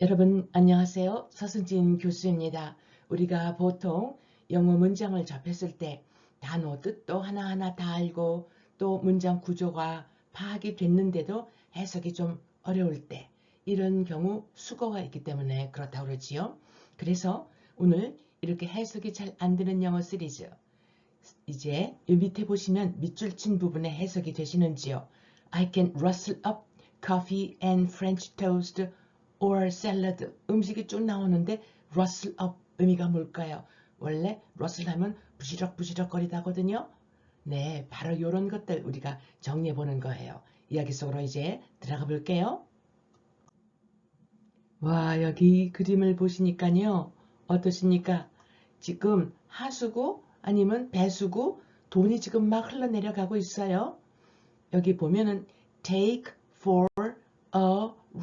여러분 안녕하세요. 서승진 교수입니다. 우리가 보통 영어 문장을 접했을 때 단어 뜻도 하나하나 다 알고 또 문장 구조가 파악이 됐는데도 해석이 좀 어려울 때 이런 경우 수거가 있기 때문에 그렇다고 그러지요. 그래서 오늘 이렇게 해석이 잘 안 되는 영어 시리즈 이제 이 밑에 보시면 밑줄 친 부분에 해석이 되시는지요. I can rustle up coffee and French toast or salad 음식이 쭉 나오는데 rustle up 의미가 뭘까요? 원래 rustle 하면 부시럭부시럭 거리다거든요. 네, 바로 이런 것들 우리가 정리해 보는 거예요. 이야기 속으로 이제 들어가 볼게요. 와, 여기 그림을 보시니까요. 어떠십니까? 지금 하수구 아니면 배수구 돈이 지금 막 흘러내려가고 있어요. 여기 보면은 take for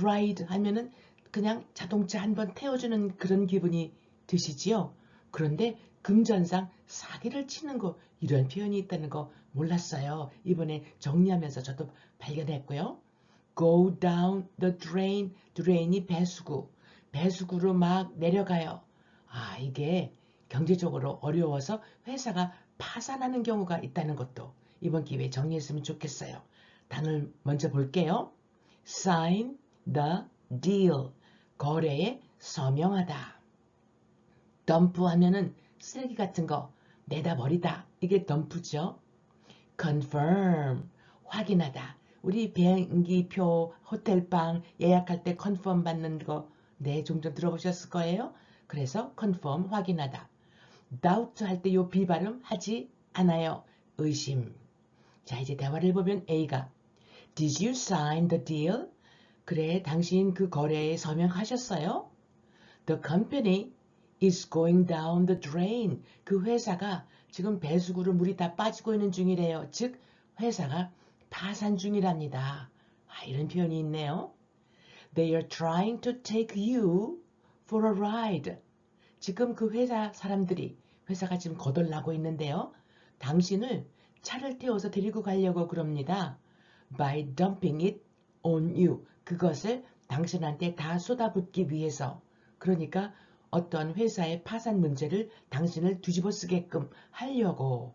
ride 하면은 그냥 자동차 한 번 태워주는 그런 기분이 드시지요. 그런데 금전상 사기를 치는 거 이런 표현이 있다는 거 몰랐어요. 이번에 정리하면서 저도 발견했고요. go down the drain, drain이 배수구, 배수구로 막 내려가요. 아 이게 경제적으로 어려워서 회사가 파산하는 경우가 있다는 것도 이번 기회에 정리했으면 좋겠어요. 단을 먼저 볼게요. sign the deal. 거래에 서명하다. 덤프 하면은 쓰레기 같은 거 내다 버리다. 이게 덤프죠. confirm. 확인하다. 우리 비행기표, 호텔방 예약할 때 컨펌 받는 거, 네, 종종 들어보셨을 거예요. 그래서 confirm, 확인하다. doubt 할 때요 비발음 하지 않아요. 의심. 자, 이제 대화를 보면 A가 Did you sign the deal? 그래, 당신 그 거래에 서명하셨어요? The company is going down the drain. 그 회사가 지금 배수구로 물이 다 빠지고 있는 중이래요. 즉, 회사가 파산 중이랍니다. 아, 이런 표현이 있네요. They are trying to take you for a ride. 지금 그 회사 사람들이 회사가 지금 거덜나고 있는데요. 당신을 차를 태워서 데리고 가려고 그럽니다. By dumping it on you. 그것을 당신한테 다 쏟아붓기 위해서. 그러니까 어떤 회사의 파산 문제를 당신을 뒤집어 쓰게끔 하려고.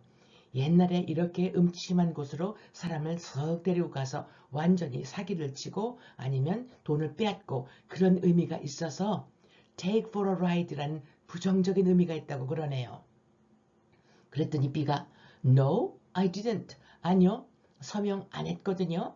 옛날에 이렇게 음침한 곳으로 사람을 석 데리고 가서 완전히 사기를 치고 아니면 돈을 빼앗고 그런 의미가 있어서 take for a ride라는 부정적인 의미가 있다고 그러네요. 그랬더니 B가 No, I didn't. 아니요, 서명 안 했거든요.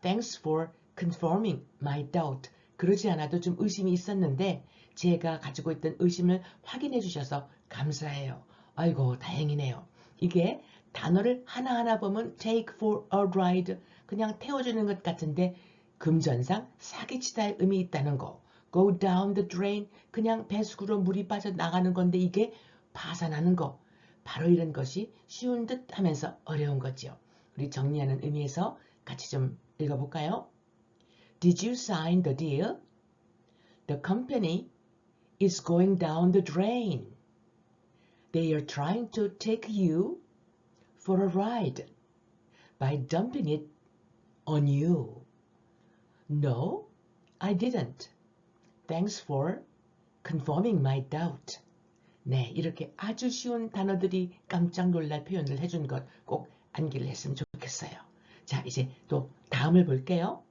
Thanks for confirming my doubt. 그러지 않아도 좀 의심이 있었는데 제가 가지고 있던 의심을 확인해 주셔서 감사해요. 아이고 다행이네요. 이게 단어를 하나하나 보면 take for a ride 그냥 태워주는 것 같은데 금전상 사기치다의 의미 있다는 거. go down the drain 그냥 배수구로 물이 빠져나가는 건데 이게 파산하는 거. 바로 이런 것이 쉬운 듯 하면서 어려운 거지요. 우리 정리하는 의미에서 같이 좀 읽어볼까요? Did you sign the deal? The company is going down the drain. They are trying to take you for a ride by dumping it on you. No, I didn't. Thanks for confirming my doubt. 네, 이렇게 아주 쉬운 단어들이 깜짝 놀랄 표현을 해준 것 꼭 암기를 했으면 좋겠어요. 자, 이제 또 다음을 볼게요.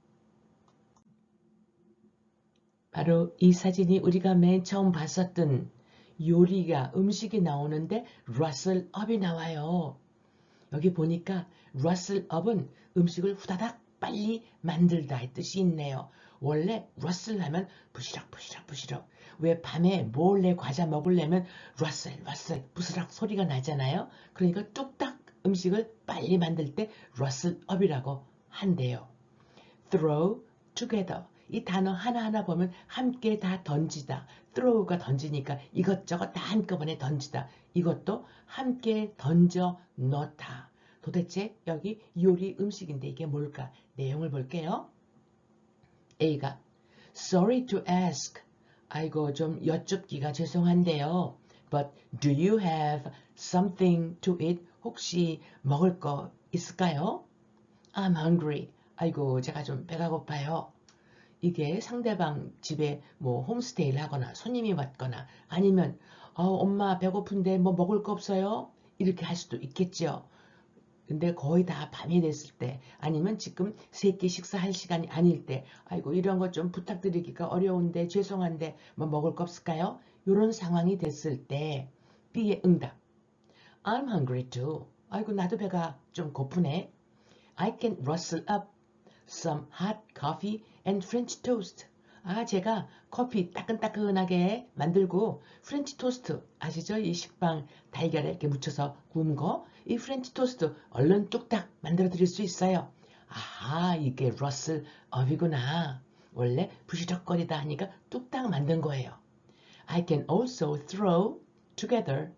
바로 이 사진이 우리가 맨 처음 봤었던 요리가 음식이 나오는데 러슬업이 나와요. 여기 보니까 러슬업은 음식을 후다닥 빨리 만들다의 뜻이 있네요. 원래 러슬 하면 부시럭 부시럭 부시럭 왜 밤에 몰래 과자 먹으려면 러슬 러슬 부스럭 소리가 나잖아요. 그러니까 뚝딱 음식을 빨리 만들 때 러슬업이라고 한대요. throw together 이 단어 하나하나 보면 함께 다 던지다. throw가 던지니까 이것저것 다 한꺼번에 던지다. 이것도 함께 던져 넣다. 도대체 여기 요리 음식인데 이게 뭘까? 내용을 볼게요. A가 Sorry to ask. 아이고 좀 여쭙기가 죄송한데요. But do you have something to eat? 혹시 먹을 거 있을까요? I'm hungry. 아이고 제가 좀 배가 고파요. 이게 상대방 집에 뭐 홈스테이를 하거나 손님이 왔거나 아니면 어, 엄마 배고픈데 뭐 먹을 거 없어요? 이렇게 할 수도 있겠죠. 근데 거의 다 밤이 됐을 때 아니면 지금 세끼 식사할 시간이 아닐 때 아이고 이런 것 좀 부탁드리기가 어려운데 죄송한데 뭐 먹을 거 없을까요? 이런 상황이 됐을 때 B의 응답 I'm hungry too. 아이고 나도 배가 좀 고프네. I can rustle up some hot coffee and French toast. 아, 제가 커피 따끈따끈하게 만들고 프렌치 토스트 아시죠? 이 식빵 달걀에 이렇게 묻혀서 구운 거. 이 프렌치 토스트 얼른 뚝딱 만들어 드릴 수 있어요. 아하, 이게 러슬 업이구나. 원래 부시럭거리다 하니까 뚝딱 만든 거예요. I can also throw together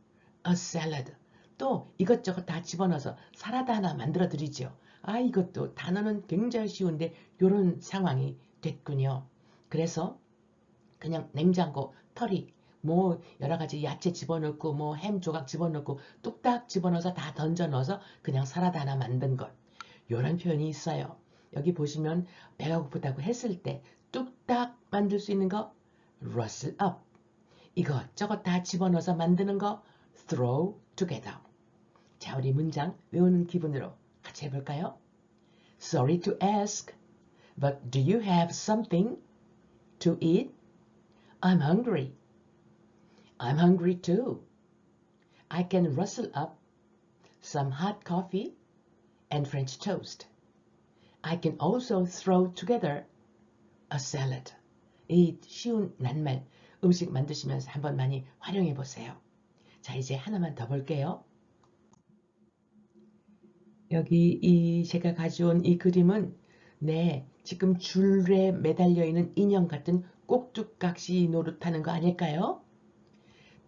a salad. 또 이것저것 다 집어넣어서 사라드 하나 만들어 드리죠. 아, 이것도 단어는 굉장히 쉬운데 이런 상황이 됐군요. 그래서 그냥 냉장고, 털이, 뭐 여러 가지 야채 집어넣고 뭐 햄 조각 집어넣고 뚝딱 집어넣어서 다 던져 넣어서 그냥 사라다 하나 만든 것. 이런 표현이 있어요. 여기 보시면 배가 고프다고 했을 때 뚝딱 만들 수 있는 거 rustle up. 이것저것 다 집어넣어서 만드는 거 throw together. 자, 우리 문장 외우는 기분으로 같이 해볼까요? Sorry to ask, but do you have something to eat? I'm hungry. I'm hungry too. I can rustle up some hot coffee and French toast. I can also throw together a salad. 이 쉬운 낱말 음식 만드시면서 한번 많이 활용해 보세요. 자, 이제 하나만 더 볼게요. 여기 이 제가 가져온 이 그림은 네, 지금 줄에 매달려 있는 인형 같은 꼭두각시 노릇하는 거 아닐까요?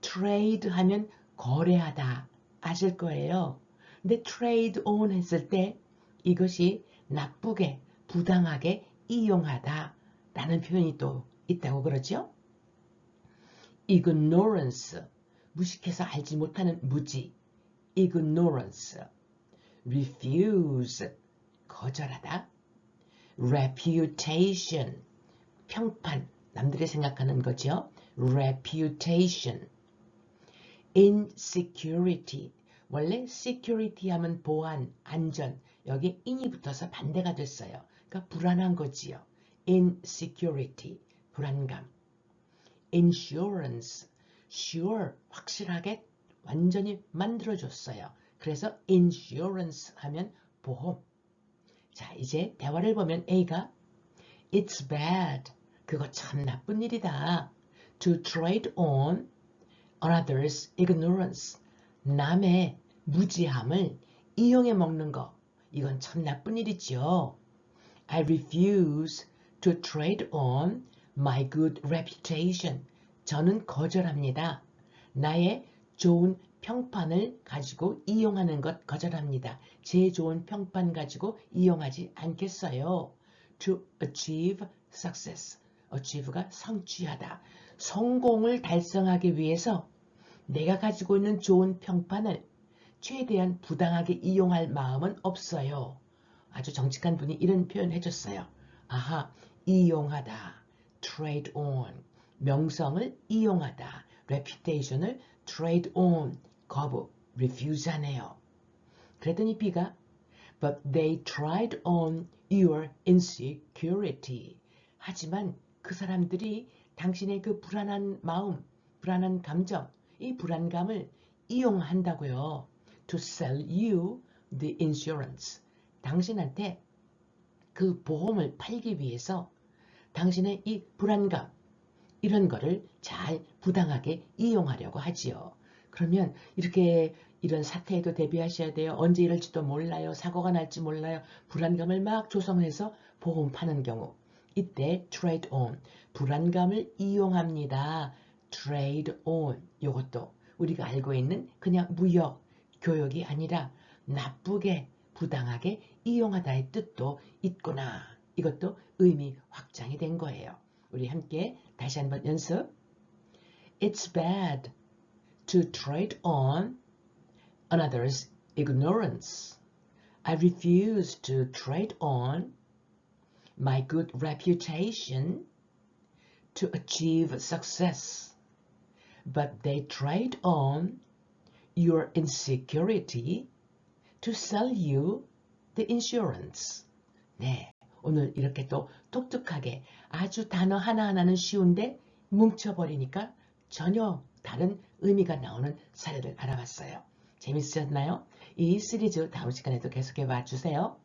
trade 하면 거래하다 아실 거예요. 근데 trade on 했을 때 이것이 나쁘게 부당하게 이용하다 라는 표현이 또 있다고 그러죠. ignorance 무식해서 알지 못하는 무지 ignorance refuse 거절하다 reputation 평판 남들이 생각하는 거죠. reputation insecurity 원래 security 하면 보안, 안전 여기 in이 붙어서 반대가 됐어요. 그러니까 불안한 거지요. insecurity 불안감 insurance sure 확실하게 완전히 만들어줬어요. 그래서 insurance 하면 보험. 자, 이제 대화를 보면 A가 It's bad. 그거 참 나쁜 일이다. To trade on another's ignorance. 남의 무지함을 이용해 먹는 거. 이건 참 나쁜 일이죠. I refuse to trade on my good reputation. 저는 거절합니다. 나의 좋은 평판을 가지고 이용하는 것 거절합니다. 제 좋은 평판 가지고 이용하지 않겠어요. To achieve success. achieve가 성취하다. 성공을 달성하기 위해서 내가 가지고 있는 좋은 평판을 최대한 부당하게 이용할 마음은 없어요. 아주 정직한 분이 이런 표현 해줬어요. 아하, 이용하다. trade on. 명성을 이용하다. reputation을 trade on. 거부, refuse 하네요. 그랬더니 B가 But they tried on your insecurity. 하지만 그 사람들이 당신의 그 불안한 마음, 불안한 감정, 이 불안감을 이용한다고요. To sell you the insurance. 당신한테 그 보험을 팔기 위해서 당신의 이 불안감, 이런 거를 잘 부당하게 이용하려고 하지요. 그러면 이렇게 이런 사태에도 대비하셔야 돼요. 언제 이럴지도 몰라요. 사고가 날지 몰라요. 불안감을 막 조성해서 보험 파는 경우. 이때 trade on. 불안감을 이용합니다. trade on. 이것도 우리가 알고 있는 그냥 무역, 교역이 아니라 나쁘게, 부당하게 이용하다의 뜻도 있구나. 이것도 의미 확장이 된 거예요. 우리 함께 다시 한번 연습. It's bad to trade on another's ignorance. I refuse to trade on my good reputation to achieve success. But they trade on your insecurity to sell you the insurance. 네. 오늘 이렇게 또 똑똑하게 아주 단어 하나하나는 쉬운데 뭉쳐버리니까 전혀 다른 의미가 나오는 사례를 알아봤어요. 재밌으셨나요? 이 시리즈 다음 시간에도 계속해 봐 주세요.